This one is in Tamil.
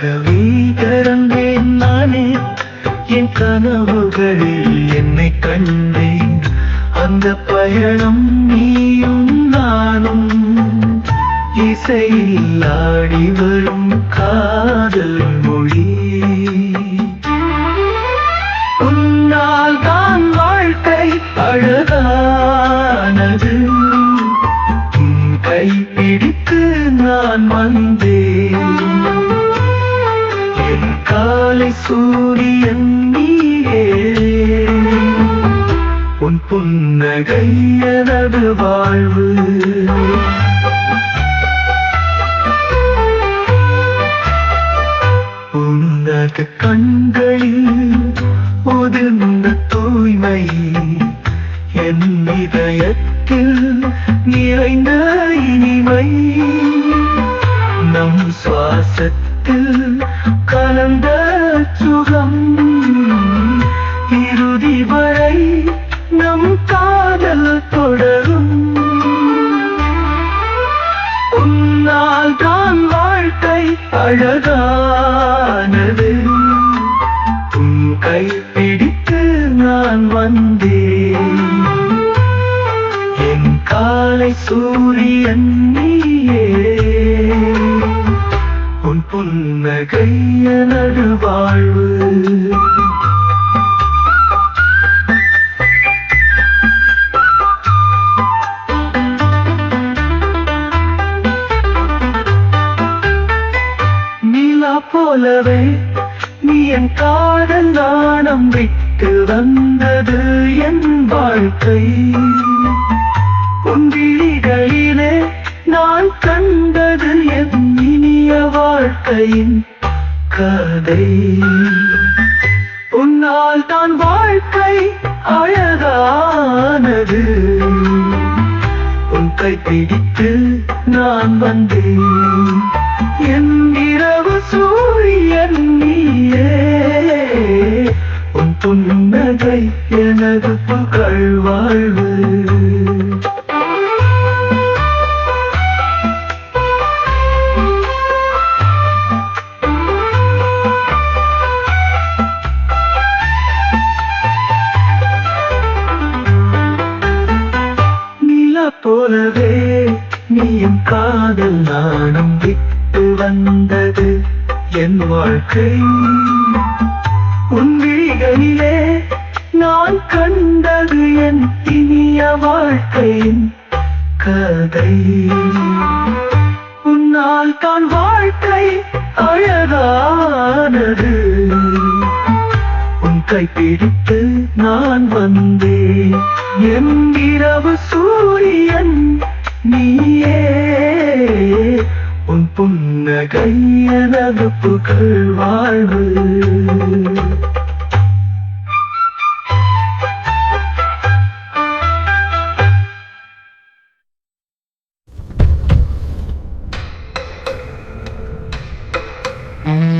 பிறந்தேன் நானே என் கனவுகளில் என்னை கண்டேன் அந்த பயணம் நீயும் நானும் இசையில் ஆடி வரும் காதலும் காலை சூரியன் நீயே உன் புன்னகையனது வாழ்வு. உன்னக கண்களில் ஒதுந்த தூய்மை. என் இதயத்தில் நிறைந்த இனிமை. நம் சுவாசத்தில் சுகம் இறுதி வரை நம் காதல் தொடரும். உன்னால் தான் வாழ்க்கை அழகானது. உன் கை பிடித்து நான் வந்தேன். என் காலை சூரியன் நீயே. புன்னகைய நடுவாழ்வு. எனது நீலா போலவே நீ என் காதல் நாணம் விட்டு வந்தது என் வாழ்க்கை. உன் விழிகளிலே நான் கண்டது என் வாழ்க்கையின் கதை. உன்னால் தான் வாழ்க்கை அழகானது. உன் கை பிடித்து நான் வந்தேன். என் இரவு சூரியன் நீயே. உன் துன்னகை எனது புகழ் வாழ்வு. போலவே நீயும் காதல் நாணம் விட்டு வந்தது என் வாழ்க்கை. உன் விழிகளிலே நான் கண்டது என் இனிய வாழ்க்கையின் கதை. உன்னால் தான் வாழ்க்கை அழகானது. கைப்பிடித்து நான் வந்தேன். என் இரவு சூரியன் நீயே. உன் புன்னகை எனது புகழ் வாழ்வு. Mm-hmm.